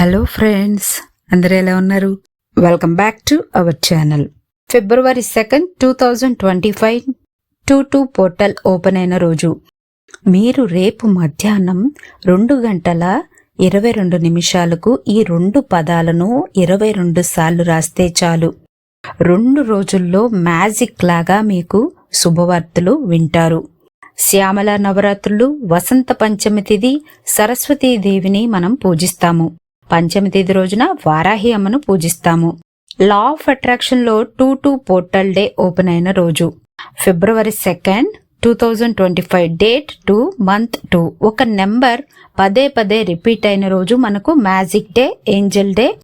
Hello friends అందరూ ఎలా ఉన్నారు? Welcome back to our channel February second two thousand twenty five two two portal open అయిన రోజు. మీరు రేపు మధ్యాహ్నం రెండు గంటల ఇరవై రెండు నిమిషాలకు ఈ రెండు పదాలను ఇరవై రెండు సార్లు రాస్తే చాలు. రెండు రోజుల్లో మ్యాజిక్ లాగా మీకు శుభవార్తలు వింటారు. శ్యామల నవరాత్రులు వసంత పంచమి తిథి దేవిని మనం పూజిస్తాము. పంచమి తేదీ రోజున వారాహి అమ్మను పూజిస్తాము. Law of అట్రాక్షన్లో two two portal day open అయిన రోజు. February second two thousand twenty five date two month two ఒక నెంబర్ పదే పదే రిపీట్ అయిన రోజు మనకు మ్యాజిక్ డే ఏంజల్ డే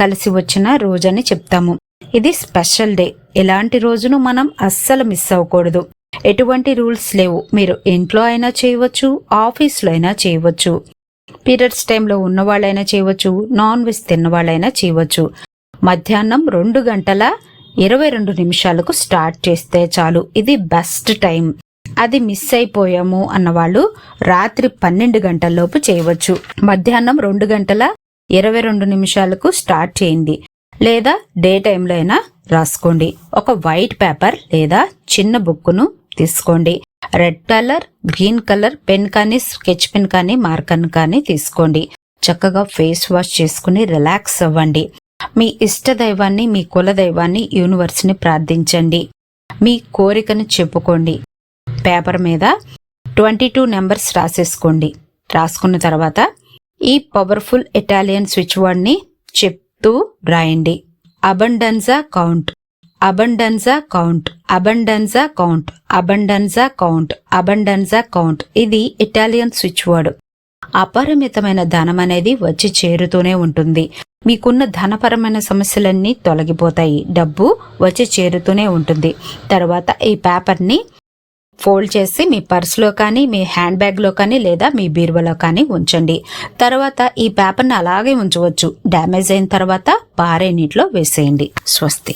కలిసి వచ్చిన రోజు అని చెప్తాము. ఇది స్పెషల్ డే. ఇలాంటి రోజును మనం అస్సలు మిస్ అవ్వకూడదు. ఎటువంటి రూల్స్ లేవు. మీరు ఇంట్లో అయినా చేయవచ్చు ఆఫీస్లో అయినా చేయవచ్చు. పీరియడ్స్ టైంలో ఉన్నవాళ్ళైనా చేయవచ్చు నాన్ వెజ్ తిన్న వాళ్ళైనా చేయవచ్చు. మధ్యాహ్నం రెండు గంటల ఇరవై రెండు నిమిషాలకు స్టార్ట్ చేస్తే చాలు. ఇది బెస్ట్ టైం. అది మిస్ అయిపోయాము అన్నవాళ్ళు రాత్రి పన్నెండు గంటల్లోపు చేయవచ్చు. మధ్యాహ్నం రెండు గంటల ఇరవై రెండు నిమిషాలకు స్టార్ట్ చేయండి. లేదా డే టైంలో అయినా రాసుకోండి. ఒక వైట్ పేపర్ లేదా చిన్న బుక్కును తీసుకోండి. Red colour green colour pen కానీ స్కెచ్ పెన్ కానీ మార్కర్ కానీ తీసుకోండి. చక్కగా ఫేస్ వాష్ చేసుకుని రిలాక్స్ అవ్వండి. మీ ఇష్ట దైవాన్ని మీ కుల దైవాన్ని యూనివర్స్ని ప్రార్థించండి. మీ కోరికను చెప్పుకోండి. పేపర్ మీద ట్వంటీ టూ నెంబర్స్ రాసేసుకోండి. రాసుకున్న తర్వాత ఈ పవర్ఫుల్ ఇటాలియన్ స్విచ్ వర్డ్ని చెప్తూ రాయండి. Abbondanza count abbondanza count abbondanza count abbondanza count abbondanza count ఇది ఇటాలియన్ స్విచ్ వర్డ్ అపరిమితమైన ధనం అనేది వచ్చి చేరుతూనే ఉంటుంది. మీకున్న ధనపరమైన సమస్యలన్నీ తొలగిపోతాయి. డబ్బు వచ్చి చేరుతూనే ఉంటుంది. తర్వాత ఈ పేపర్ని ఫోల్డ్ చేసి మీ పర్స్లో కానీ మీ హ్యాండ్ బ్యాగ్లో కానీ లేదా మీ బీరువలో కానీ ఉంచండి. తర్వాత ఈ పేపర్ని అలాగే ఉంచవచ్చు. డ్యామేజ్ అయిన తర్వాత పారే నీటిలో వేసేయండి. స్వస్తి.